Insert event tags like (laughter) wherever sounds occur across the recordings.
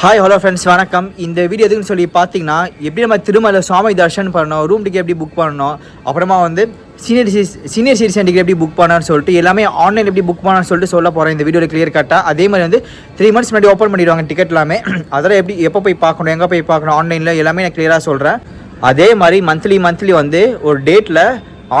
Hi hello friends வணக்கம். இந்த video எதுக்குன்னு சொல்லி பார்த்தீங்கன்னா எப்படி நம்ம திருமலை சுவாமி தர்ஷன் பண்ணோம் ரூம் டிக்கெட் எப்படி புக் பண்ணணும் அப்புறமா வந்து சீனியர் சீஸ் சீனியர் சிட்டிசன் டிக்கெட் எப்படி புக் பண்ணான்னு சொல்லிட்டு எல்லாமே ஆன்லைன் எப்படி புக் பண்ணான்னு சொல்லிட்டு சொல்ல போகிறேன் இந்த வீடியோவில் கிளியர் கட்டாக அதே மாதிரி வந்து த்ரீ மந்த்ஸ் முன்னாடி ஓப்பன் பண்ணிடுவாங்க டிக்கெட் எல்லாமே. (clears throat) அதெல்லாம் எப்படி எப்போ போய் பார்க்கணும் எங்கே போய் பார்க்கணும் ஆன்லைனில் எல்லாமே நான் கிளியராக சொல்கிறேன் அதே மாதிரி மந்த்லி மந்த்லி வந்து ஒரு டேட்டில்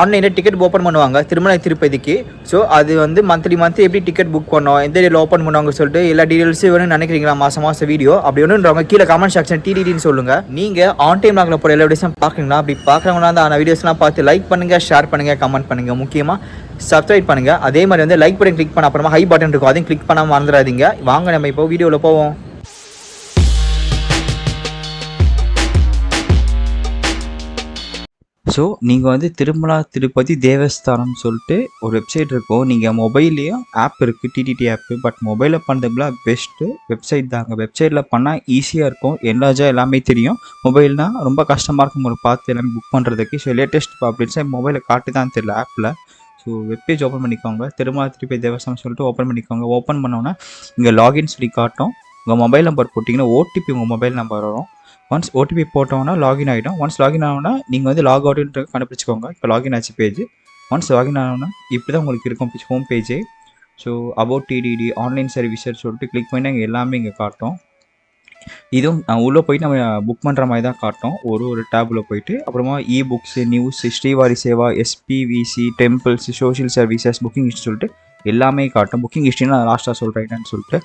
ஆன்லைனில் டிக்கெட் ஓப்பன் பண்ணுவாங்க. திருமலை திருப்பதிக்கு. ஸோ அது வந்து மந்த்லி மந்த்லி எப்படி டிக்கெட் புக் பண்ணோம் எந்த டேட்டில் ஓப்பன் பண்ணுவாங்க சொல்லிட்டு எல்லா டீடைல்ஸும் வேணும்னு நினைக்கிறீங்களா? மாதம் மாதம் வீடியோ அப்படி ஒன்றுன்றவங்க கீழே கமெண்ட் செக்ஷன் டிடிடின்னு சொல்லுங்கள் நீங்கள் ஆன் டைம் நாங்கள் போகிற எல்லா வீடியோஸும் பார்க்குறீங்களா? அப்படி பார்க்குறவங்களா அந்த அந்த வீடியோஸ்லாம் பார்த்து லைக் பண்ணுங்கள் ஷேர் பண்ணுங்கள் கமெண்ட் பண்ணுங்கள் முக்கியமாக சப்ஸ்கிரைப் பண்ணுங்கள் அதே மாதிரி வந்து லைக் பட்டன் கிளிக் பண்ண அப்புறமா ஹை பட்டன் இருக்கும். அதையும் கிளிக் பண்ணாமல் மறந்துடாதீங்க. வாங்க நம்ம இப்போ வீடியோவில் போவோம். ஸோ நீங்கள் வந்து திருமலா திருப்பதி தேவஸ்தானம் சொல்லிட்டு ஒரு வெப்சைட் இருக்கும். நீங்கள் மொபைல்லையும் ஆப் இருக்குது டிடிடி ஆப்பு பட் மொபைலில் பண்ணுறதுலாம் பெஸ்ட்டு வெப்சைட் தாங்க வெப்சைட்டில் பண்ணால் ஈஸியாக இருக்கும். எல்லாஜா எல்லாமே தெரியும். மொபைல்னால் ரொம்ப கஷ்டமாக இருக்கும். உங்களுக்கு பார்த்து எல்லாமே புக் பண்ணுறதுக்கு ஸோ லேட்டஸ்ட் அப்டேட்ஸை மொபைலில் காட்டு தான் தெரியல ஆப்பில் ஸோ வெப்பேஜ் ஓப்பன் பண்ணிக்கோங்க. திருமலா திருப்பதி தேவஸ்தானம் சொல்லிட்டு ஓப்பன் பண்ணிக்கோங்க. ஓப்பன் பண்ணோன்னா இங்கே லாகின் சொல்லி காட்டும். உங்கள் மொபைல் நம்பர் போட்டிங்கன்னா ஓடிபி உங்கள் மொபைல் நம்பர் வரும். ஒன்ஸ் ஓடிபி போட்டோம்னா லாகின் ஆகிடும் ஒன்ஸ் லாகின் ஆனோன்னா நீங்கள் வந்து லாக் அவுட்ன்ற கண்டுபிடிச்சிக்கோங்க. இப்போ லாகின் ஆச்சு பேஜ் ஒன்ஸ் லாகின் ஆனோன்னா இப்படி தான் உங்களுக்கு இருக்கும் home பேஜே so about TTD online services சொல்லிட்டு கிளிக் பண்ணி அங்கே எல்லாமே இங்கே காட்டும் இதுவும் உள்ளே போயிட்டு நம்ம புக் பண்ணுற மாதிரி தான் காட்டும் ஒரு ஒரு டேபில் போயிட்டு அப்புறமா E books news Srivari Seva SPVC temples social services booking history சொல்லிட்டு எல்லாமே காட்டும் புக்கிங் ஹிஸ்ட்ரினா லாஸ்ட்டாக சொல்கிறேன்னு சொல்லிட்டு.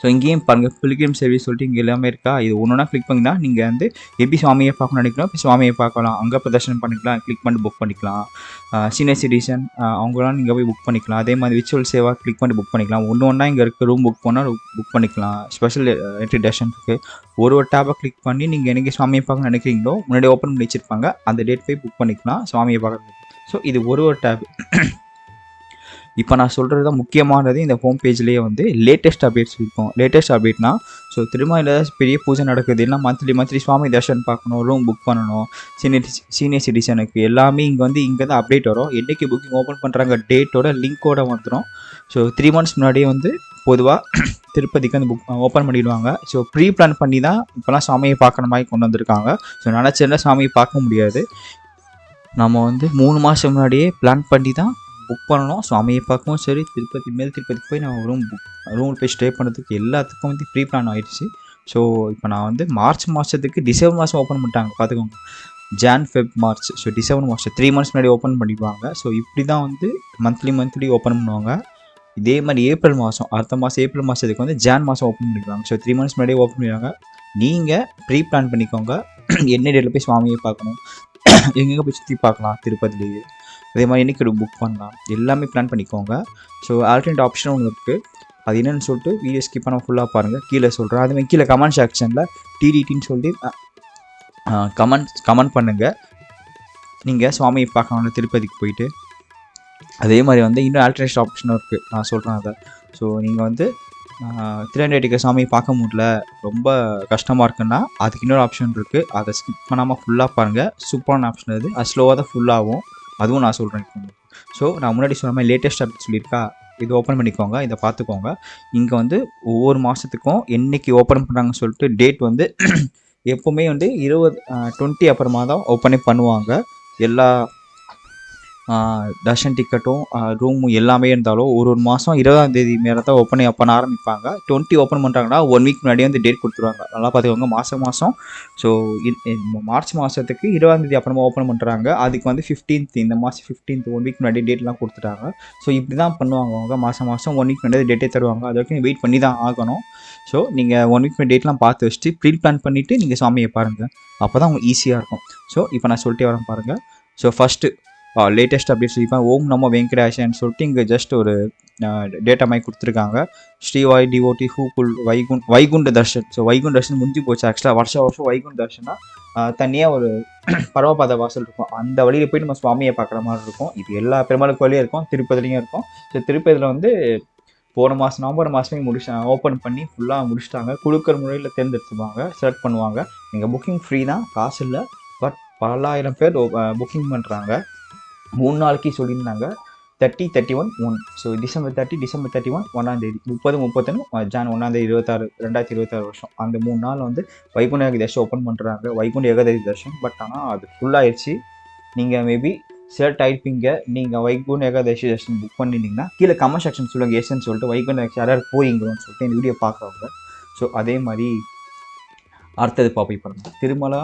ஸோ இங்கேயும் பாருங்கள் பிலிகிரிம் சர்வீஸ் சொல்லிட்டு இங்கே எல்லாமே இருக்கா? இது ஒன்று ஒன்றா கிளிக் பண்ணிங்கன்னா நீங்கள் வந்து எப்படி சுவாமியை பார்க்கணும் நினைக்கிறோம். இப்போ சுவாமியை பார்க்கலாம். அங்கே பிரதர்ஷனம் பண்ணிக்கலாம். கிளிக் பண்ணி புக் பண்ணிக்கலாம். சீனியர் சிட்டிசன் அவங்களாம் நீங்கள் போய் புக் பண்ணிக்கலாம். அதே மாதிரி விச்சுவல் சேவாக கிளிக் பண்ணி புக் பண்ணிக்கலாம். ஒன்று ஒன்றா இங்கே இருக்க ரூம் புக் பண்ணால் புக் பண்ணிக்கலாம். ஸ்பெஷல் என்ட்ரி டேஷன் இருக்குது ஒரு ஒரு டேப்பை கிளிக் பண்ணி நீங்கள் என்னைக்கு சுவாமியை பார்க்க நினைக்கிறீங்களோ முன்னாடி ஓப்பன் பண்ணி வச்சுருப்பாங்க. அந்த டேட் போய் புக் பண்ணிக்கலாம். சுவாமியை பார்க்க ஸோ இது ஒரு ஒரு டேப் இப்போ நான் சொல்கிறது தான் முக்கியமானது இந்த ஹோம் பேஜ்லேயே வந்து லேட்டஸ்ட் அப்டேட்ஸ் இருக்கும். லேட்டஸ்ட் அப்டேட்னா ஸோ திருமலையில் பெரிய பூஜை நடக்குது. இல்லை மந்த்லி மந்த்லி சுவாமி தர்ஷன் பார்க்கணும் ரூம் புக் பண்ணணும் சீனியர் சீனியர் சிட்டிசனுக்கு எல்லாமே இங்கே வந்து இங்கே தான் அப்டேட் வரும். என்றைக்கு புக்கிங் ஓப்பன் பண்ணுறாங்க டேட்டோட லிங்க்கோட வந்துடும் ஸோ த்ரீ மந்த்ஸ் முன்னாடியே வந்து பொதுவாக (clears throat) திருப்பதிக்கு அந்த புக் ஓப்பன் பண்ணிடுவாங்க. ஸோ ப்ரீ பிளான் பண்ணி தான் இப்போலாம் சாமியை பார்க்குற மாதிரி கொண்டு வந்திருக்காங்க. ஸோ நினச்சிருந்தா சாமியை பார்க்க முடியாது. நம்ம வந்து மூணு மாதம் முன்னாடியே பிளான் பண்ணி தான் புக் பண்ணணும். சுவாமியை பார்க்கவும் சரி. திருப்பதி மேல் திருப்பதிக்கு போய் நான் ரூம் புக் ரூமில் போய் ஸ்டே பண்ணுறதுக்கு எல்லாத்துக்கும் வந்து ப்ரீ பிளான் ஆகிடுச்சு ஸோ இப்போ நான் வந்து மார்ச் மாதத்துக்கு டிசம்பர் மாதம் ஓப்பன் பண்ணிட்டாங்க. பார்த்துக்கோங்க. Jan Feb March so December மாதம் த்ரீ மந்த்ஸ் முன்னாடி ஓப்பன் பண்ணிடுவாங்க. ஸோ இப்படி தான் வந்து மந்த்லி மந்த்லி ஓப்பன் பண்ணுவாங்க. இதே மாதிரி ஏப்ரல் மாதம் அடுத்த மாதம் ஏப்ரல் மாதத்துக்கு வந்து ஜான் மாதம் ஓப்பன் பண்ணிடுவாங்க. ஸோ த்ரீ மந்த்ஸ் முன்னாடி ஓப்பன் பண்ணிடுவாங்க. நீங்கள் ப்ரீ பிளான் பண்ணிக்கோங்க (clears throat) என்ன டேட்டில் போய் சுவாமியை பார்க்கணும். (clears throat) எங்கெங்கே போய் சுற்றி பார்க்கலாம்? திருப்பதிலேயே அதே மாதிரி என்னைக்கு புக் பண்ணலாம். எல்லாமே பிளான் பண்ணிக்கோங்க. ஸோ ஆல்டர்னேட் ஆப்ஷன் ஒன்று இருக்குது அது என்னென்னு சொல்லிட்டு வீடியோ ஸ்கிப் பண்ண ஃபுல்லாக பாருங்கள் கீழே சொல்கிறேன் அதுமாதிரி கீழே கமெண்ட் செக்ஷனில் டிடிடின்னு சொல்லி கமெண்ட் கமெண்ட் பண்ணுங்கள் நீங்கள் சுவாமியை பார்க்கணும் திருப்பதிக்கு போயிட்டு. அதே மாதிரி வந்து இன்னும் ஆல்டர்னேட் ஆப்ஷனும் இருக்குது நான் சொல்கிறேன் அதை. ஸோ நீங்கள் வந்து திருநெல்வேலிக்க சாமியை பார்க்க முடியல ரொம்ப கஷ்டமாக இருக்குன்னா அதுக்கு இன்னொரு ஆப்ஷன் இருக்குது அதை ஸ்கிப் பண்ணாமல் ஃபுல்லாக பாருங்கள் சூப்பரான ஆப்ஷன் அது. அது ஸ்லோவாக தான் ஃபுல்லாகும் அதுவும் நான் சொல்கிறேன் ஸோ நான் முன்னாடி சொன்ன மாதிரி லேட்டஸ்ட் அப்டேட் சொல்லியிருக்கா? இது ஓப்பன் பண்ணிக்கோங்க. இதை பார்த்துக்கோங்க. இங்கே வந்து ஒவ்வொரு மாதத்துக்கும் என்னைக்கு ஓப்பன் பண்ணுறாங்கன்னு சொல்லிட்டு டேட் வந்து (clears throat) எப்போவுமே வந்து இருபது டுவெண்ட்டி அப்புறமா தான் ஓப்பனே பண்ணுவாங்க. எல்லா தர்ஷன் டிக்கெட்டும் ரூமும் எல்லாமே இருந்தாலும் ஒரு ஒரு மாதம் இருபதாம் தேதி மேலே தான் ஓப்பன் பண்ண ஆரம்பிப்பாங்க. டுவெண்ட்டி ஓப்பன் பண்ணுறாங்கன்னா ஒன் வீக் முன்னாடியே வந்து டேட் கொடுத்துருவாங்க. நல்லா பார்த்துக்கோங்க மாதம் மாதம் ஸோ மார்ச் மாதத்துக்கு இருபதாம் தேதி அப்புறமா ஓப்பன் பண்ணுறாங்க அதுக்கு வந்து ஃபிஃப்டீன்த் இந்த மாதம் ஃபிஃப்டீன்த் ஒன் வீக் முன்னாடி டேட்லாம் கொடுத்துட்டாங்க. ஸோ இப்படி தான் பண்ணுவாங்க அவங்க. மாதம் மாதம் ஒன் வீக் முன்னாடி டேட்டே தருவாங்க. அது வரைக்கும் வெயிட் பண்ணி தான் ஆகணும். ஸோ நீங்கள் ஒன் வீக் முன்னாடி டேட்லாம் பார்த்து வச்சுட்டு ப்ரீ பிளான் பண்ணிவிட்டு நீங்கள் சாமியை பாருங்கள் அப்போ தான் உங்களுக்கு ஈஸியாக இருக்கும். ஸோ இப்போ நான் சொல்லிட்டே வரேன் பாருங்கள் ஸோ ஃபஸ்ட்டு லேட்டஸ்ட் அப்டேட்ஸ் சொல்லிப்பேன் ஓம் நம்ம வெங்கடேஷன் சொல்லிட்டு இங்கே ஜஸ்ட் ஒரு டேட்டா மாதிரி கொடுத்துருக்காங்க. ஸ்ரீவாய் டிஓடி ஹூகுல் வைகுண்ட் வைகுண்ட தர்ஷன். ஸோ வைகுண்ட தர்ஷன் முடிஞ்சு போச்சு. ஆக்சுவலாக வருஷம் வருஷம் வைகுண்ட தர்ஷனா தனியாக ஒரு (clears throat) பரவபாத வாசல் இருக்கும். அந்த வழியில் போய் நம்ம சுவாமியை பார்க்குற மாதிரி இருக்கும். இது எல்லா பெருமாள் கோயிலையும் இருக்கும். திருப்பதிலையும் இருக்கும். ஸோ திருப்பதியில் வந்து போன மாதம் நவம்பர் மாதமே முடிச்சு ஓப்பன் பண்ணி ஃபுல்லாக முடிச்சிட்டாங்க. குழுக்கள் முறையில் தேர்ந்தெடுத்துவாங்க செலக்ட் பண்ணுவாங்க. நீங்கள் புக்கிங் ஃப்ரீ தான் காசு இல்லை. பட் பல்லாயிரம் பேர் புக்கிங் பண்ணுறாங்க மூணு நாளைக்கு சொல்லியிருந்தாங்க. Thirty thirty one one so December thirty December thirty one ஒன்றாந்தேதி முப்பது முப்பத்தொன்று ஜான் ஒன்றாந்தேதி இருபத்தாறு ரெண்டாயிரத்தி இருபத்தாறு வருஷம். அந்த மூணு நாள் வந்து வைகுண்ட ஏகாதசி தர்ஷன் ஓப்பன் பண்ணுறாங்க வைகுண்ட ஏகாதேசி தர்ஷன் பட் ஆனால் அது ஃபுல்லாகிடுச்சு நீங்கள் மேபி செலக்ட் ஆயிருப்பீங்க. நீங்கள் வைகுண்ட ஏகாதசி தர்ஷன் புக் பண்ணியிருந்தீங்கன்னா கீழே கமெண்ட் செக்ஷன் சொல்லுங்கள் எஸ்ன்னு சொல்லிட்டு வைகுண்ட ஏகாதசி யாராவது போயிங்களோன்னு சொல்லிட்டு இந்த வீடியோ பார்க்குறவங்க ஸோ அதே மாதிரி அடுத்தது பார்ப்போம். படம் திருமலா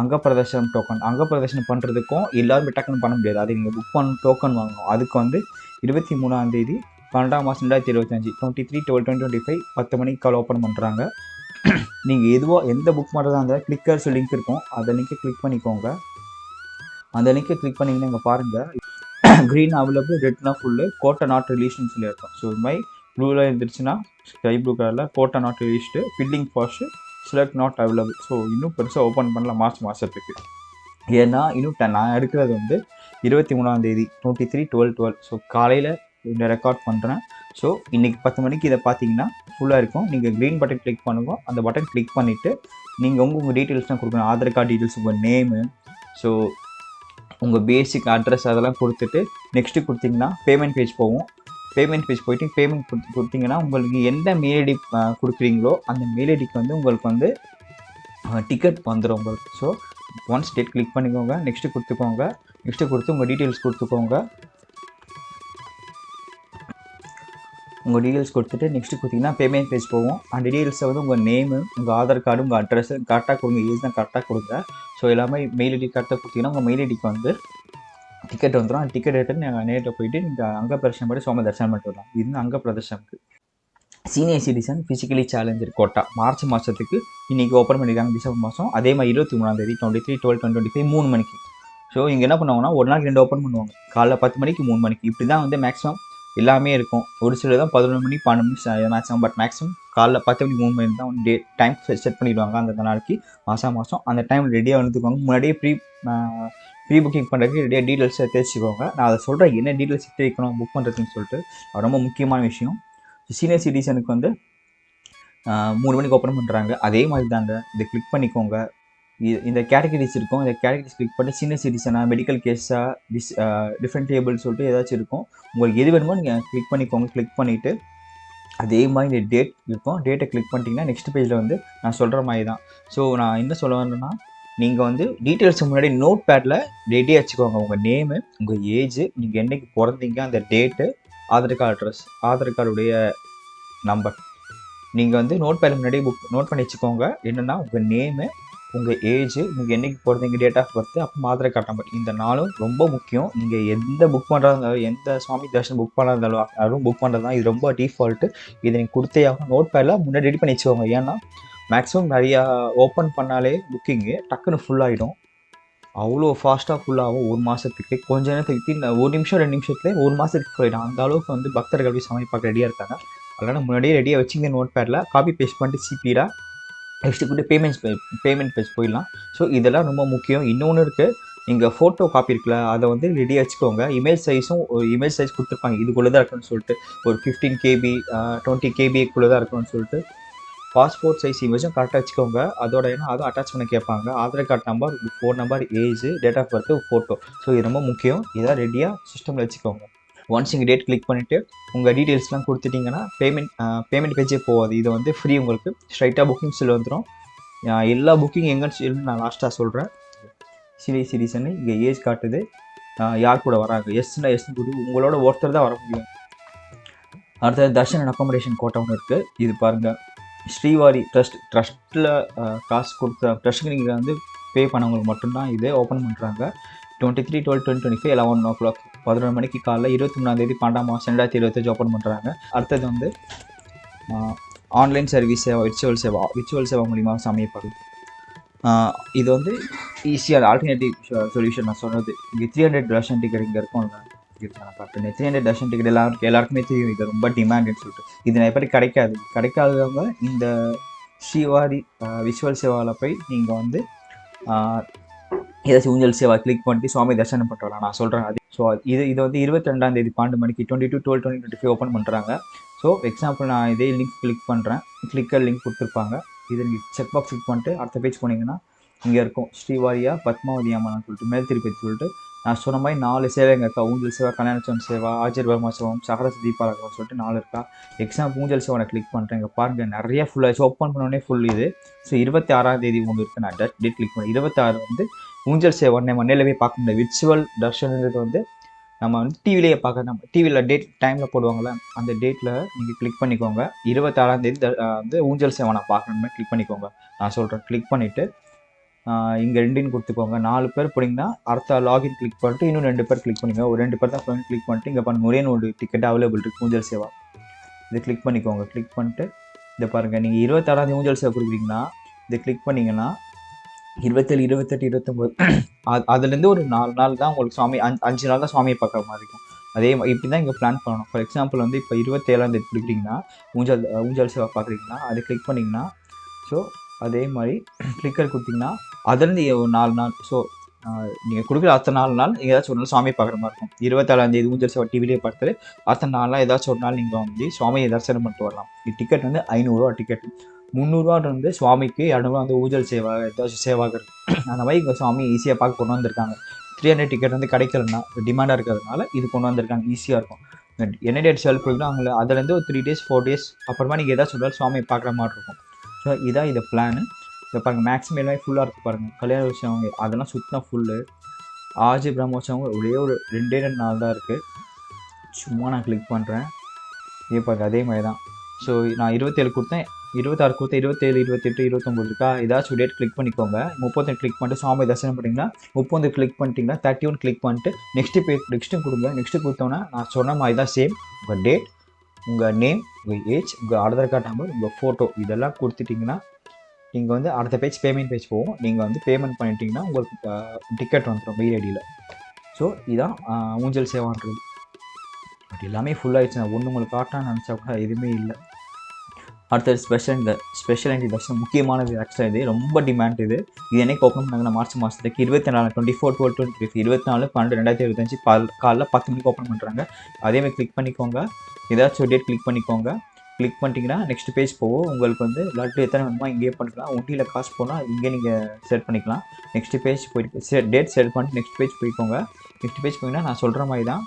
அங்கப்பிரதர்ஷனம் டோக்கன் அங்கப்பிரதர்ஷனம் பண்ணுறதுக்கும் எல்லாருமே டக்குன்னு பண்ண முடியாது. அது நீங்கள் புக் பண்ண டோக்கன் வாங்கணும். அதுக்கு வந்து இருபத்தி மூணாம் தேதி பன்னெண்டாம் மாதம் ரெண்டாயிரத்தி இருபத்தஞ்சி twenty three twelve twenty twenty five பத்து மணிக்கு கால் ஓப்பன் பண்ணுறாங்க நீங்கள் எதுவோ எந்த புக் பண்ணுறதா இருந்தால் கிளிக்கர்ஸ் லிங்க் இருக்கும். அந்த லிங்கை கிளிக் பண்ணிக்கோங்க. அந்த லிங்கை கிளிக் பண்ணிங்கன்னா இங்கே பாருங்கள் க்ரீன் அவைலபிள் ரெட்னா ஃபுல்லு கோட்டை நாட் ரிலீஸ்னு சொல்லி இருக்கும் ஸோ இது மாதிரி ப்ளூவில் இருந்துச்சுன்னா ஸ்கை ப்ளூ கலரில் கோட்டை not released filling fast select not available so இன்னும் பெருசாக ஓப்பன் பண்ணல மார்ச் மாதத்துக்கு ஏன்னா இன்னும் ட- நான் எடுக்கிறது வந்து இருபத்தி மூணாம் தேதி twenty three twelve twelve so காலையில் இந்த ரெக்கார்ட் பண்ணுறேன் ஸோ இன்றைக்கி பத்து மணிக்கு இதை பார்த்தீங்கன்னா ஃபுல்லாக இருக்கும். நீங்கள் க்ரீன் பட்டன் கிளிக் பண்ணுங்க. அந்த பட்டன் கிளிக் பண்ணிவிட்டு நீங்கள் உங்கள் உங்கள் டீட்டெயில்ஸ்லாம் கொடுக்கணும். ஆதார் கார்டு டீட்டெயில்ஸ் உங்கள் நேமு ஸோ உங்கள் பேசிக் அட்ரஸ் அதெல்லாம் கொடுத்துட்டு நெக்ஸ்ட்டு கொடுத்தீங்கன்னா பேமெண்ட் பேஜ் போகும். பேமெண்ட் பேஜ் போயிட்டு பேமெண்ட் கொடுத்தீங்கன்னா உங்களுக்கு எந்த மெயில் ஐடி கொடுக்குறீங்களோ அந்த மெயில் ஐடிக்கு வந்து உங்களுக்கு வந்து டிக்கெட் வந்துடும் உங்களுக்கு. ஸோ ஒன்ஸ் டேட் கிளிக் பண்ணிக்கோங்க நெக்ஸ்ட்டு கொடுத்துக்கோங்க நெக்ஸ்ட்டு கொடுத்து உங்கள் டீட்டெயில்ஸ் கொடுத்துக்கோங்க. உங்கள் டீட்டெயில்ஸ் கொடுத்துட்டு நெக்ஸ்ட்டு கொடுத்தீங்கன்னா பேமெண்ட் பேஜ் போவோம் அந்த டீட்டெயில்ஸை வந்து உங்கள் நேமு உங்கள் ஆதார் கார்டு உங்கள் அட்ரஸ் கரெக்டாக கொடுங்க ஏஜ் தான் கரெக்டாக கொடுங்க. ஸோ எல்லாமே மெயில் ஐடி கரெக்டாக கொடுத்தீங்கன்னா உங்கள் மெயில் ஐடிக்கு வந்து டிக்கெட் வந்துடும் டிக்கெட் எடுத்து நாங்கள் நேரில் போயிட்டு நீங்கள் அங்கே பிரதர்ஷனம் படி சோம தரிசனம் பண்ணிட்டு வரலாம். இது அங்கே பிரதர்ஷனம்க்கு senior citizen physically challenger quota March மாதத்துக்கு இன்றைக்கி ஓப்பன் பண்ணியிருக்காங்க டிசம்பர் மாதம் அதே மாதிரி இருபத்தி மூணாம் தேதி twenty three twelve twenty five மூணு மணிக்கு. ஸோ இங்கே என்ன பண்ணுவாங்கன்னா ஒரு நாளைக்கு ரெண்டு ஓப்பன் பண்ணுவாங்க. காலைல பத்து மணிக்கு மூணு மணிக்கு. இப்படி தான் வந்து மேக்ஸிமம் எல்லாமே இருக்கும். ஒரு சிலர் தான் பதினொன்று மணி பன்னெண்டு மணி மேக்ஸிமம் பட் மேக்ஸிமம் காலைல பத்து மணி மூணு மணி தான் டே டைம் செட் பண்ணிடுவாங்க. அந்த நாளைக்கு மாதம் மாதம் அந்த டைம் ரெடியாக வந்துக்குவாங்க முன்னாடியே ப்ரீ ப்ரீ புக்கிங் பண்ணுறதுக்கு ரெடியாக டீட்டெயில்ஸை தெரிஞ்சுக்கோங்க. நான் அதை சொல்கிறேன் என்ன டீட்டெயில்ஸ் தெரிவிக்கணும் புக் பண்ணுறதுன்னு சொல்லிட்டு. அது ரொம்ப முக்கியமான விஷயம். சீனியர் சிட்டிசனுக்கு வந்து மூணு மணிக்கு ஓப்பன் பண்ணுறாங்க அதே மாதிரி தாங்க இதை கிளிக் பண்ணிக்கோங்க. இது இந்த கேட்டகரிஸ் இருக்கும். இந்த கேட்டகரிஸ் கிளிக் பண்ணி சீனியர் சிட்டிசனாக மெடிக்கல் கேஸாக டிஸ் டிஃப்ரெண்ட் டேபிள் சொல்லிட்டு ஏதாச்சும் இருக்கும். உங்களுக்கு எது வேணுமோ நீங்கள் கிளிக் பண்ணிக்கோங்க. கிளிக் பண்ணிவிட்டு அதே மாதிரி இந்த டேட் இருக்கும். டேட்டை கிளிக் பண்ணிட்டீங்கன்னா நெக்ஸ்ட் பேஜில் வந்து நான் சொல்கிற மாதிரி தான் ஸோ நான் என்ன சொல்ல வரேன்னா நீங்கள் வந்து டீட்டெயில்ஸ் முன்னாடி நோட் பேடில் ரெடியாக வச்சுக்கோங்க. உங்கள் நேமு உங்கள் ஏஜ் நீங்கள் என்னைக்கு பிறந்தீங்க அந்த date Aadhaar card address Aadhaar கார்டுடைய number நீங்கள் வந்து நோட் பேடில் முன்னாடி புக் நோட் பண்ணி வச்சுக்கோங்க. என்னென்னா உங்கள் நேமு உங்கள் ஏஜ் நீங்கள் என்னைக்கு பிறந்தீங்க டேட் ஆஃப் பர்த் அப்புறம் ஆதார் கார்டு நம்பர் இந்த நாளும் ரொம்ப முக்கியம். நீங்கள் எந்த புக் பண்ணுறதா இருந்தாலும் எந்த சுவாமி தர்ஷன் புக் பண்ணுறதா இருந்தாலும் புக் பண்ணுறது தான் இது ரொம்ப டிஃபால்ட்டு இதை நீங்கள் கொடுத்தே ஆகும் நோட் பேடில் முன்னாடி ரெடி பண்ணி வச்சுக்கோங்க. ஏன்னா மேக்ஸிமம் நிறையா ஓப்பன் பண்ணாலே புக்கிங்கு டக்குன்னு ஃபுல் ஆகிடும் அவ்வளோ ஃபாஸ்ட்டாக ஃபுல்லாகும் ஒரு மாதத்துக்கு கொஞ்ச நேரத்துக்கு ஒரு நிமிஷம் ரெண்டு நிமிஷத்துலேயே ஒரு மாதத்துக்கு போயிடும் அந்த அளவுக்கு வந்து பக்தர்கள் போய் சமையல் பார்க்க ரெடியாக இருக்காங்க. அதனால் முன்னாடியே ரெடியாக வச்சுங்க நோட் பேடில் காப்பி பேஸ்ட் பண்ணிட்டு சிபியாக நெக்ஸ்ட்டு கூட பேமெண்ட்ஸ் பேமெண்ட் பேஜ் போயிடலாம். ஸோ இதெல்லாம் ரொம்ப முக்கியம். இன்னொன்று இருக்குது நீங்கள் ஃபோட்டோ காப்பி இருக்குல்ல அதை வந்து ரெடியாக வச்சுக்கோங்க. இமேஜ் சைஸும் ஒரு இமேஜ் சைஸ் கொடுத்துருப்பாங்க. இதுக்குள்ளே தான் இருக்குன்னு சொல்லிட்டு ஒரு ஃபிஃப்டீன் கேபி டுவெண்ட்டி கேபிக்குள்ளே தான் இருக்கணும்னு சொல்லிட்டு பாஸ்போர்ட் சைஸ் இமேஜும் கரெக்டாக வச்சுக்கோங்க. அதோட ஏன்னா அதுவும் அட்டாச் பண்ண கேட்பாங்க. Aadhaar card number phone number age date of birth photo so இது ரொம்ப முக்கியம். இதெல்லாம் ரெடியாக சிஸ்டமில் வச்சுக்கோங்க. ஒன்ஸ் நீங்கள் டேட் கிளிக் பண்ணிவிட்டு உங்கள் டீட்டெயில்ஸ்லாம் கொடுத்துட்டிங்கன்னா பேமெண்ட் பேமெண்ட் பேஜே போகாது இது வந்து ஃப்ரீ உங்களுக்கு. ஸ்ட்ரைட்டாக புக்கிங்ஸில் வந்துடும் எல்லா புக்கிங் எங்கன்னு சொல்லி நான் லாஸ்ட்டாக சொல்கிறேன் சீரியஸ் சீரீஸ்னு இங்கே ஏஜ் காட்டுது. யார் கூட வராங்க? எஸ்னா எஸ்னு கூட உங்களோட ஒருத்தர் தான் வர முடியும். அடுத்தது தர்ஷன் அண்ட் அக்காமடேஷன் கோட்டை ஒன்று இருக்குது இது பாருங்கள் ஸ்ரீவாரி ட்ரஸ்ட் ட்ரஸ்ட்டில் காசு கொடுத்த ட்ரஸ்ட்டுக்கு நீங்கள் வந்து பே பண்ணவங்களுக்கு மட்டும்தான் இது ஓப்பன் பண்ணுறாங்க twenty three twelve twenty twenty five eleven o'clock பதினொரு மணிக்கு காலைல இருபத்தி மூணாந்தேதி பன்னெண்டாம் மாதம் ரெண்டாயிரத்தி இருபத்தஞ்சு ஓப்பன் பண்ணுறாங்க அடுத்தது வந்து online service seva virtual seva virtual seva மூலிமா சமையப்படும் இது வந்து ஈஸியாக ஆல்டர்னேட்டிவ் சொல்யூஷன் நான் சொன்னது. இங்கே த்ரீ ஹண்ட்ரட் தர்ஷன் டிக்கெட் இங்கே இருக்கும் இருக்கு. நான் தர்ஷன் டிக்கெட் எல்லாருக்கும் எல்லாருக்குமே தெரியும். இது ரொம்ப டிமாண்டுன்னு சொல்லிட்டு இது நிறைய பேர் கிடைக்காது. கிடைக்காதவங்க இந்த ஸ்ரீவாரி விஷுவல் சேவாவில் போய் நீங்கள் வந்து ஏதாச்சும் ஊஞ்சல் சேவா கிளிக் பண்ணிட்டு சுவாமி தரிசனம் பண்ணுறலாம் நான் சொல்கிறேன் அது ஸோ இது இது வந்து இருபத்தி ரெண்டாம் தேதி பன்னெண்டு மணிக்கு twenty two twelve twenty twenty five open பண்ணுறாங்க ஸோ எக்ஸாம்பிள் நான் இதே லிங்க் கிளிக் பண்ணுறேன் கிளிக்கர் லிங்க் கொடுத்துருப்பாங்க. இது நீங்கள் செக் பாக்ஸ் கிளிக் பண்ணிட்டு அடுத்த பேஜ் போனீங்கன்னா இங்கே இருக்கும். ஸ்ரீவாரியா பத்மாவதி அம்மன் சொல்லிட்டு மேல் திருப்பதி சொல்லிட்டு நான் சொன்ன மாதிரி நாலு சேவைங்க இருக்கா ஊஞ்சல் சேவை கல்யாணச்சவன் சேவா ஆச்சீர்வமா சேவம் சகரச தீபாலகம் சொல்லிட்டு நாலு இருக்கா. எக்ஸாம் ஊஞ்சல் சேவை கிளிக் பண்ணுறேன் இங்கே பாருங்கள் நிறைய ஃபுல் ஆயிடுச்சு ஓப்பன் பண்ணோடனே ஃபுல் இது. ஸோ இருபத்தி ஆறாம் தேதி ஒன்று இருக்குது நான் டேட் கிளிக் பண்ணேன் இருபத்தாறு வந்து ஊஞ்சல் சேவை. நம்ம நேரில் போய் பார்க்க முடியாது. விர்ச்சுவல் தர்ஷன்ன்றது வந்து நம்ம வந்து டிவிலேயே பார்க்க நம்ம டிவியில் டேட் டைமில் போடுவாங்களே அந்த டேட்டில் நீங்கள் கிளிக் பண்ணிக்கோங்க. இருபத்தாறாம் தேதி த- வந்து ஊஞ்சல் சேவை நான் பார்க்கணுமே கிளிக் பண்ணிக்கோங்க. நான் சொல்கிறேன் கிளிக் பண்ணிவிட்டு இங்கே ரெண்டுன்னு கொடுத்துக்கோங்க. நாலு பேர் போனீங்கன்னா அடுத்த லாகின் கிளிக் பண்ணிட்டு இன்னும் ரெண்டு பேர் கிளிக் பண்ணிக்கோங்க ஒரு ரெண்டு பேர் தான் கிளிக் பண்ணிட்டு இங்கே பண்ண ஒரே ஒரு டிக்கெட் அவைலபிள் இருக்குது ஊஞ்சல் சேவா. இதை கிளிக் பண்ணிக்கோங்க. கிளிக் பண்ணிட்டு இதை பாருங்கள் நீங்கள் இருபத்தாறாம் ஊஞ்சல் சேவை கொடுக்குறீங்கன்னா இதை கிளிக் பண்ணிங்கன்னா இருபத்தேழு இருபத்தெட்டு இருபத்தொம்போது (clears throat) அது அதுலேருந்து ஒரு நாலு நாள் தான் உங்களுக்கு சுவாமி அஞ்சு அஞ்சு நாள் தான் சுவாமியை பார்க்குற மாதிரி இருக்கும். அதே மாதிரி இப்படி தான் இங்கே பிளான் பண்ணணும். ஃபார் எக்ஸாம்பிள் வந்து இப்போ இருபத்தேழாம் தேதி கொடுக்குறீங்கன்னா ஊஞ்சல் ஊஞ்சல் சேவை பார்க்குறீங்கன்னா அதை கிளிக் பண்ணிங்கன்னா ஸோ அதே மாதிரி கிளிக்கர் கொடுத்தீங்கன்னா அதுலேருந்து ஒரு நாலு நாள் ஸோ நீங்கள் கொடுக்குற அடுத்த நாலு நாள் நீங்கள் ஏதாச்சும் ஒரு நாள் சாமி பார்க்குற மாதிரி இருக்கும். இருபத்தாலாந்தேதி ஊஞ்சல் சேவை டிவிலேயே பார்த்துட்டு அடுத்த நாலு ஏதாச்சும் ஒரு நாள் நீங்கள் வந்து சுவாமியை தரிசனம் பண்ணிட்டு வரலாம். டிக்கெட் வந்து ஐநூறுரூவா டிக்கெட் முந்நூறுரூவா வந்து சுவாமிக்கு இரநூறுவா வந்து ஊஞ்சல் சேவா ஏதாச்சும் சேவாகிறது. அந்த மாதிரி இங்கே சுவாமி ஈஸியாக பார்க்க கொண்டு வந்திருக்காங்க. த்ரீ ஹண்ட்ரட் டிக்கெட் வந்து கிடைக்கலன்னா டிமாண்டாக இருக்கிறதுனால இது கொண்டு வந்திருக்காங்க ஈஸியாக இருக்கும். என்ன டேட் செல் போயிடும் அவங்கள அதுலேருந்து ஒரு த்ரீ டேஸ் ஃபோர் டேஸ் அப்புறமா நீங்கள் ஏதாச்சும் ஒரு நாள் சுவாமியை பார்க்குற மாதிரி இருக்கும். ஸோ இதான் இந்த பிளானு இதை பாருங்கள் மேக்ஸிமம் எல்லாமே ஃபுல்லாக இருக்குது பாருங்கள் கல்யாண வச்சவங்க அதெல்லாம் சுற்றினா ஃபுல்லு ஆஜி பிரம்மோற்சவம் ஒரே ஒரு ரெண்டே ரெண்டு நாள் தான் இருக்குது சும்மா நான் கிளிக் பண்ணுறேன் இதே பாருங்கள் அதே மாதிரி தான் ஸோ நான் இருபத்தேழு கொடுத்தேன். இருபத்தாறு கொடுத்தேன். இருபத்தேழு இருபத்தெட்டு இருபத்தொம்பது இருக்கா? ஏதாச்சும் டேட் கிளிக் பண்ணிக்கோங்க. முப்பத்தெட்டு கிளிக் பண்ணிட்டு சாமி தரிசனம் பண்ணிட்டீங்கன்னா முப்பது கிளிக் பண்ணிட்டீங்கன்னா தேர்ட்டி ஒன் கிளிக் பண்ணிட்டு நெக்ஸ்ட்டு பே நெக்ஸ்ட்டு கொடுங்க. நெக்ஸ்ட்டு கொடுத்தோன்னா நான் சொன்ன மாதிரி தான் சேம் உங்கள் டேட் உங்கள் நேம் உங்கள் ஏஜ் உங்கள் ஆதார் கார்டு நம்பர் உங்கள் ஃபோட்டோ இதெல்லாம் கொடுத்துட்டிங்கன்னா நீங்கள் வந்து அடுத்த பேஜ் பேமெண்ட் பேஜ் போகும். நீங்கள் வந்து பேமெண்ட் பண்ணிட்டீங்கன்னா உங்களுக்கு டிக்கெட் வந்துடும் மெயில் ஐடியில் ஸோ இதான் ஊஞ்சல் சேவான்றது பட் எல்லாமே ஃபுல் ஆயிடுச்சு நான் ஒன்று உங்களுக்கு காட்டான்னு நினச்சா கூட எதுவுமே இல்லை. அடுத்தது ஸ்பெஷல் இந்த ஸ்பெஷல் இன்ட்ரடக்ஷன் தர்ஷன் முக்கியமானது ஆக்சுவலாக இது. ரொம்ப டிமாண்ட் இது. இது என்னைக்கு ஓப்பன் பண்ணாங்கன்னா மார்ச் மாதத்துக்கு இருபத்தி நாலு twenty four twelve twenty three இருபத்தி நாலு பன்னெண்டு ரெண்டாயிரத்தி இருபத்தஞ்சு பால் காலைல பத்து மணிக்கு ஓப்பன் பண்ணுறாங்க அதேமாதிரி கிளிக் பண்ணிக்கோங்க. ஏதாச்சும் டேட் கிளிக் பண்ணிக்கோங்க. கிளிக் பண்ணிட்டீங்கன்னா நெக்ஸ்ட் பேஜ் போகும். உங்களுக்கு வந்து லட்டு எத்தனை வேணுமோ இங்கேயே பண்ணிக்கலாம். ஒன்றியில் காசு போனால் இங்கே நீங்கள் செட் பண்ணிக்கலாம். நெக்ஸ்ட் பேஜ் போயிட்டு டேட் செட் பண்ணிட்டு நெக்ஸ்ட் பேஜ் போய்க்கோங்க. நெக்ஸ்ட் பேஜ் போயிங்கன்னா நான் சொல்கிற மாதிரி தான்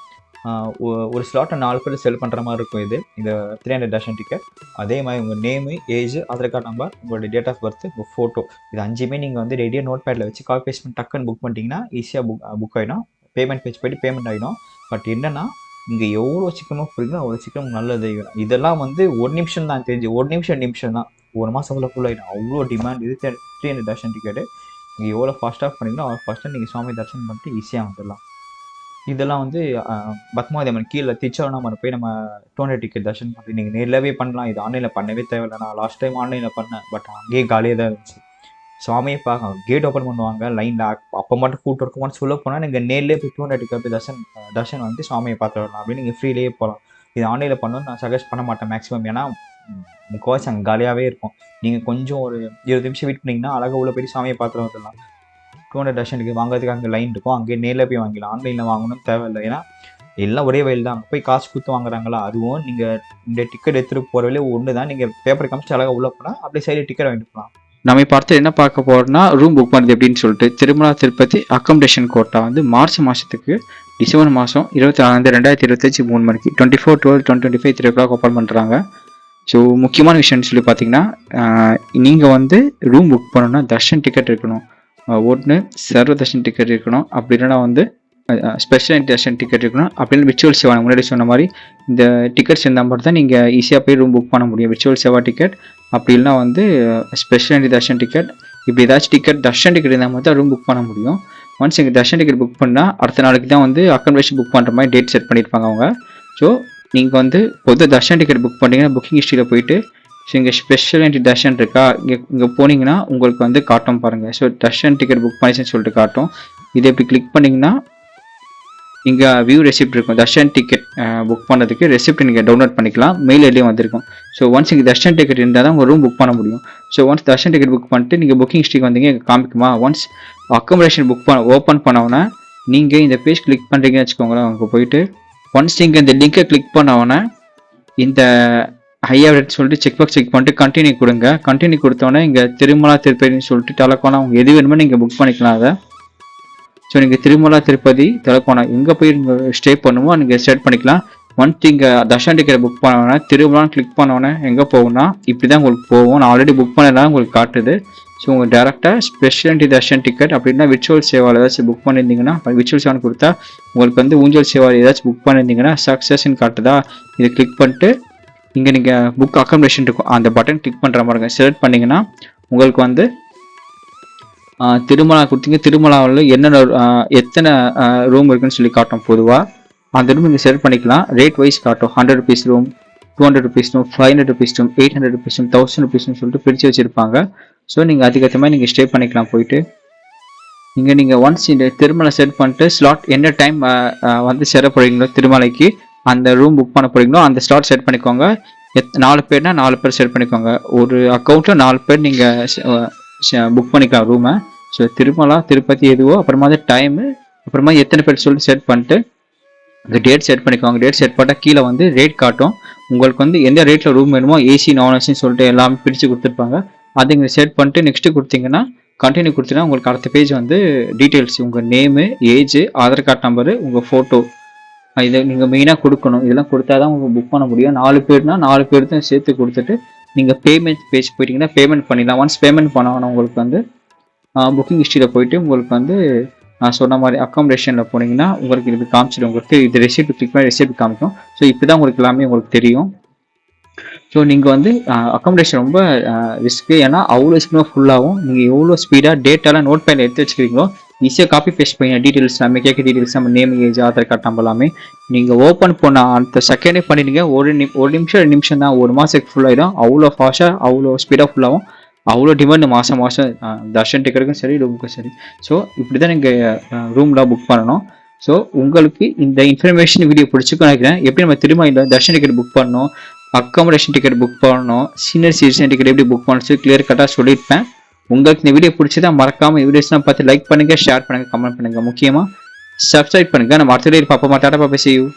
ஒரு ஸ்லாட்டை நாலு பேர் செல் பண்ணுற மாதிரி இருக்கும் இது. இந்த த்ரீ ஹண்ட்ரட் டேஷன் டிக்கெட் அதே மாதிரி உங்கள் name age Aadhaar card number உங்களுடைய டேட் ஆஃப் பர்த் உங்கள் ஃபோட்டோ இது அஞ்சுமே நீங்கள் வந்து ரெடியாக நோட் பேடில் வச்சு கால் பேஸ்ட் பண்ணி டக்குன்னு புக் பண்ணிட்டீங்கன்னா ஈஸியாக புக் புக் ஆகிடும் பேமெண்ட் பேஜ் போயிட்டு பேமெண்ட் ஆகிடும் பட் என்னென்னா இங்கே எவ்வளோ சீக்கிரமாக புரியுதோ அவ்வளோ சீக்கிரம் நல்லது இதெல்லாம் வந்து ஒரு நிமிஷம் தான் தெரிஞ்சு ஒரு நிமிஷம் நிமிஷம் தான். ஒரு மாதம் ஃபுல்லாக ஃபுல் ஆகிடும் அவ்வளோ டிமாண்ட் இது த்ரீ ஹண்ட்ரட் தர்ஷன் டிக்கெட்டு நீங்கள் எவ்வளோ ஃபாஸ்ட்டாக பண்ணீங்களோ அவ்வளோ ஃபாஸ்ட்டாக நீங்கள் சுவாமி தரிசனம் பண்ணிட்டு ஈஸியாக வந்துடலாம். இதெல்லாம் வந்து பத்மாவதி அம்மன் கீழே திச்சவனாமன் போய் நம்ம டூ ஹண்ட்ரட் டிக்கெட் தர்ஷன் பண்ணி நீங்கள் நேரிலவே பண்ணலாம். இது ஆன்லைனில் பண்ணவே தேவையில்லை. நான் லாஸ்ட் டைம் ஆன்லைனில் பண்ணேன். பட் அங்கேயே காலியாக தான் இருந்துச்சு. சுவாமியை பார்க்க கேட் ஓப்பன் பண்ணுவாங்க லைனில் அப்போ மட்டும் கூட்டம் இருக்குமான்னு சொல்ல போனால் நீங்கள் நேர்லேயே போய் டூ ஹண்ட்ரட் டிக்கெட் போய் தர்ஷன் தர்ஷன் வந்து சுவாமியை பார்த்து வரலாம். அப்படின்னு நீங்கள் ஃப்ரீலேயே போகலாம் இது ஆன்லைனில் பண்ணணும்னு நான் சஜஸ்ட் பண்ண மாட்டேன் மேக்ஸிமம் ஏன்னா முக்கால்வாசி அங்கே காலியாகவே இருக்கும். நீங்கள் கொஞ்சம் ஒரு இருபது நிமிஷம் வெயிட் பண்ணிங்கன்னா அழகாக உள்ள போய் சாமியை பார்த்துட்டு வந்துடலாம். டூ ஹண்ட்ரட் டஷனுக்கு வாங்குறதுக்கு அங்கே லைன் இருக்கும். அங்கே நேரில் போய் வாங்கிடலாம். ஆன்லைனில் வாங்கணும் தேவையில்லை. ஏன்னா எல்லாம் ஒரே வயல் தான். அங்கே போய் காசு கொடுத்து வாங்குறாங்களா? அதுவும் நீங்கள் இந்த டிக்கெட் எடுத்துகிட்டு போகிற வழியே ஒன்று தான் நீங்கள் பேப்பர் காமிச்சு அழகாக உள்ள போனால் அப்படியே சைடு டிக்கெட் வாங்கிட்டு போகலாம் நம்ம இப்போ அடுத்து என்ன பார்க்க போறோம்னா ரூம் புக் பண்ணுறது எப்படின்னு சொல்லிட்டு திருமலா திருப்பதி அக்கமடேஷன் கோட்டா வந்து மார்ச் மாதத்துக்கு டிசம்பர் மாதம் இருபத்தி நாலாந்து ரெண்டாயிரத்தி இருபத்தஞ்சி மூணு மணிக்கு twenty four twelve twenty twenty five three o'clock open பண்ணுறாங்க ஸோ முக்கியமான விஷயம்னு சொல்லி பார்த்தீங்கன்னா நீங்கள் வந்து ரூம் புக் பண்ணணும்னா தர்ஷன் டிக்கெட் இருக்கணும் ஒன்று சர்வ தர்ஷன் டிக்கெட் இருக்கணும். அப்படி இல்லைன்னா வந்து ஸ்பெஷல் தர்ஷன் டிக்கெட் இருக்கணும். அப்படின்னு விர்ச்சுவல் சேவா முன்னாடி சொன்ன மாதிரி இந்த டிக்கெட்ஸ் இருந்தால் மட்டும் தான் நீங்கள் ஈஸியாக போய் ரூம் புக் பண்ண முடியும். விர்ச்சுவல் சேவா டிக்கெட் அப்படி இல்லைனா வந்து ஸ்பெஷல் என்ட்ரி தர்ஷன் டிக்கெட் இப்படி ஏதாச்சும் டிக்கெட் தர்ஷன் டிக்கெட் இருந்தால் மட்டும் தான் ரூம் புக் பண்ண முடியும். ஒன்ஸ் எங்கள் தர்ஷன் டிக்கெட் புக் பண்ணால் அடுத்த நாளைக்கு தான் வந்து அக்கமடேஷன் புக் பண்ணுற மாதிரி டேட் செட் பண்ணியிருப்பாங்க அவங்க. ஸோ நீங்கள் வந்து பொது தர்ஷன் டிக்கெட் புக் பண்ணிங்கன்னா புக்கிங் ஹிஸ்ட்ரியில் போயிட்டு ஸோ இங்கே ஸ்பெஷல் என்ட்ரி தர்ஷன் இருக்கா? இங்கே இங்கே போனீங்கன்னா உங்களுக்கு வந்து காட்டும் பாருங்கள் ஸோ தர்ஷன் டிக்கெட் புக் பண்ணிச்சுன்னு சொல்லிட்டு காட்டும். இதை இப்படி கிளிக் பண்ணிங்கன்னா இங்கே வியூ ரெசிப்ட் இருக்கும். தர்ஷன் டிக்கெட் புக் பண்ணுறதுக்கு ரெசிப்ட் நீங்கள் டவுன்லோட் பண்ணிக்கலாம். மெயில் ஐடியும் வந்திருக்கும். ஸோ ஒன்ஸ் இங்கே தர்ஷன் டிக்கெட் இருந்தால் தான் உங்கள் ரூம் புக் பண்ண முடியும். So once darshan ticket book பண்ணிட்டு நீங்கள் புக்கிங் ஹிஸ்ட்ரிக்கு வந்தீங்க இங்கே காமிக்குமா? ஒன்ஸ் அக்கமடேஷன் புக் பண்ண ஓப்பன் பண்ணவுடனே நீங்கள் இந்த பேஜ் கிளிக் பண்ணுறீங்கன்னு வச்சுக்கோங்களேன். அங்கே போயிட்டு ஒன்ஸ் நீங்கள் இந்த லிங்கை கிளிக் பண்ணவுடனே இந்த ஹையர் சொல்லிட்டு செக் பாக்ஸ் செக் பண்ணிட்டு கண்டினியூ கொடுங்க. கண்டினியூ கொடுத்தோன்னே இங்கே திருமலா திருப்பதின்னு சொல்லிட்டு டெலக்கோனா அவங்க எது வேணுமோ நீங்கள் புக் பண்ணிக்கலாம் அதை. ஸோ நீங்கள் திருமலா திருப்பதி தலக்கோணம் எங்கே போய் நீங்கள் ஸ்டே பண்ணுமோ நீங்கள் செட் பண்ணிக்கலாம். ஒன்ஸ் நீங்கள் தர்ஷன் டிக்கெட் புக் பண்ணோன்னே திருமலான்னு கிளிக் பண்ணோன்னே எங்கே போகும்னா இப்படி தான் உங்களுக்கு போகும். நான் ஆல்ரெடி புக் பண்ணலாம் உங்களுக்கு காட்டுது. ஸோ உங்கள் டேரெக்டாக ஸ்பெஷல் தர்ஷன் டிக்கெட் அப்படின்னா விர்ச்சுவல் சேவாவில் ஏதாச்சும் புக் பண்ணியிருந்தீங்கன்னா விர்ச்சுவல் சேவன் கொடுத்தா உங்களுக்கு வந்து ஊஞ்சல் சேவாவில் ஏதாச்சும் புக் பண்ணியிருந்தீங்கன்னா சக்ஸஸ்ன்னு காட்டுதா? இதை கிளிக் பண்ணிட்டு இங்கே நீங்கள் புக் அக்கமடேஷன் இருக்கும் அந்த பட்டன் கிளிக் பண்ணுற மாதிரி செலக்ட் பண்ணிங்கன்னா உங்களுக்கு வந்து திருமலா கொடுத்தீங்க. திருமலாவில் என்னென்ன எத்தனை ரூம் இருக்குன்னு சொல்லி காட்டும் பொதுவாக அந்த ரூம் நீங்கள் செலக்ட் பண்ணிக்கலாம். ரேட் வைஸ் காட்டும். Hundred rupees room two hundred rupees room five hundred rupees room eight hundred rupees room thousand ருபீஸ்னு சொல்லிட்டு பிரித்து வச்சுருப்பாங்க. ஸோ நீங்கள் அதுக்கேற்ற மாதிரி நீங்கள் ஸ்டே பண்ணிக்கலாம் போயிட்டு. இங்கே நீங்கள் ஒன்ஸ் இந்த திருமலை செட் பண்ணிட்டு ஸ்லாட் என்ன டைம் வந்து சேர போகிறீங்களோ திருமலைக்கு அந்த ரூம் புக் பண்ண போகிறீங்களோ அந்த ஸ்லாட் செட் பண்ணிக்கோங்க. எத் நாலு பேர்னா நாலு பேர் செட் பண்ணிக்கோங்க. ஒரு அக்கௌண்ட்டில் நாலு பேர் நீங்கள் புக் பண்ணிக்கலாம் ரூமை ஸோ திருமலா திருப்பதி எதுவோ அப்புறமா வந்து டைமு அப்புறமா எத்தனை பேர் சொல்லிட்டு செட் பண்ணிட்டு இந்த டேட் செட் பண்ணிக்கோங்க. டேட் செட் பண்ணால் கீழே வந்து ரேட் காட்டும். உங்களுக்கு வந்து எந்த ரேட்டில் ரூம் வேணுமோ ஏசி நான் ஏசின்னு சொல்லிட்டு எல்லாமே பிரித்து கொடுத்துருப்பாங்க. அது இங்கே செட் பண்ணிட்டு நெக்ஸ்ட்டு கொடுத்தீங்கன்னா கண்டினியூ கொடுத்தீங்கன்னா உங்களுக்கு அடுத்த பேஜ் வந்து டீட்டெயில்ஸ் உங்கள் name age Aadhaar card number உங்கள் ஃபோட்டோ இதை நீங்கள் மெயினாக கொடுக்கணும். இதெல்லாம் கொடுத்தா தான் உங்களுக்கு புக் பண்ண முடியும். நாலு பேர்னா நாலு பேர்த்தையும் சேர்த்து கொடுத்துட்டு நீங்கள் பேமெண்ட் பேஜ் போயிட்டீங்கன்னா பேமெண்ட் பண்ணிடலாம். ஒன்ஸ் பேமெண்ட் பண்ணணும் உங்களுக்கு வந்து புக்கிங் ஹிஸ்ட்ரியில் போயிட்டு உங்களுக்கு வந்து நான் சொன்ன மாதிரி அக்காமடேஷனில் போனீங்கன்னா உங்களுக்கு இது காமிச்சிடும். உங்களுக்கு இது ரெசிப்ட் கிளிக் பண்ணி ரெசிப்ட் காமிக்கும். ஸோ இப்போ தான் உங்களுக்கு எல்லாமே உங்களுக்கு தெரியும். ஸோ நீங்கள் வந்து அக்காமடேஷன் ரொம்ப ரிஸ்க்கு ஏன்னா அவ்வளோ ஸ்பீடாக ஃபுல்லாகும் நீங்கள் எவ்வளோ ஸ்பீடாக டேட்டாலாம் நோட் பேனில் எடுத்து வச்சுக்கிறீங்களோ ஈஸியாக காப்பி பேஸ்ட் பண்ணி டீட்டெயில்ஸ் எல்லாமே கேட்க டீட்டெயில்ஸ் நம்ம நேம் ஏஜ் ஆதார் கார்டு நம்பலாமே நீங்கள் ஓப்பன் பண்ண அந்த செகண்டே பண்ணிடுங்க. ஒரு நிம் ஒரு நிமிஷம் ரெண்டு நிமிஷம் தான். ஒரு மாதத்துக்கு ஃபுல்லாகிடும் அவ்வளோ ஃபாஸ்ட்டாக அவ்வளோ ஸ்பீடாக ஃபுல்லாகும் அவ்வளோ டிமாண்ட் மாதம் மாதம் தர்ஷன் டிக்கெட்டுக்கும் சரி ரூமுக்கும் சரி. ஸோ இப்படி தான் நீங்கள் ரூம்லாம் புக் பண்ணணும். ஸோ உங்களுக்கு இந்த இன்ஃபர்மேஷன் வீடியோ பிடிச்சிக்கும் நினைக்கிறேன். எப்படி நம்ம திரும்ப இந்த தர்ஷன் டிக்கெட் புக் பண்ணணும்? அக்காமடேஷன் டிக்கெட் புக் பண்ணணும்? சீனியர் சிட்டிசன் டிக்கெட் எப்படி புக் பண்ணணும் கிளியர் கட்டாக சொல்லியிருப்பேன். உங்களுக்கு இந்த வீடியோ பிடிச்சதா மறக்காம வீடியோஸ்லாம் பார்த்து லைக் பண்ணுங்க ஷேர் பண்ணுங்க கமெண்ட் பண்ணுங்க. முக்கியமாக சப்ஸ்கிரைப் பண்ணுங்க. நம்ம அடுத்த வீடியோ பார்ப்போமா. டாடா பாப்பா செய்யும்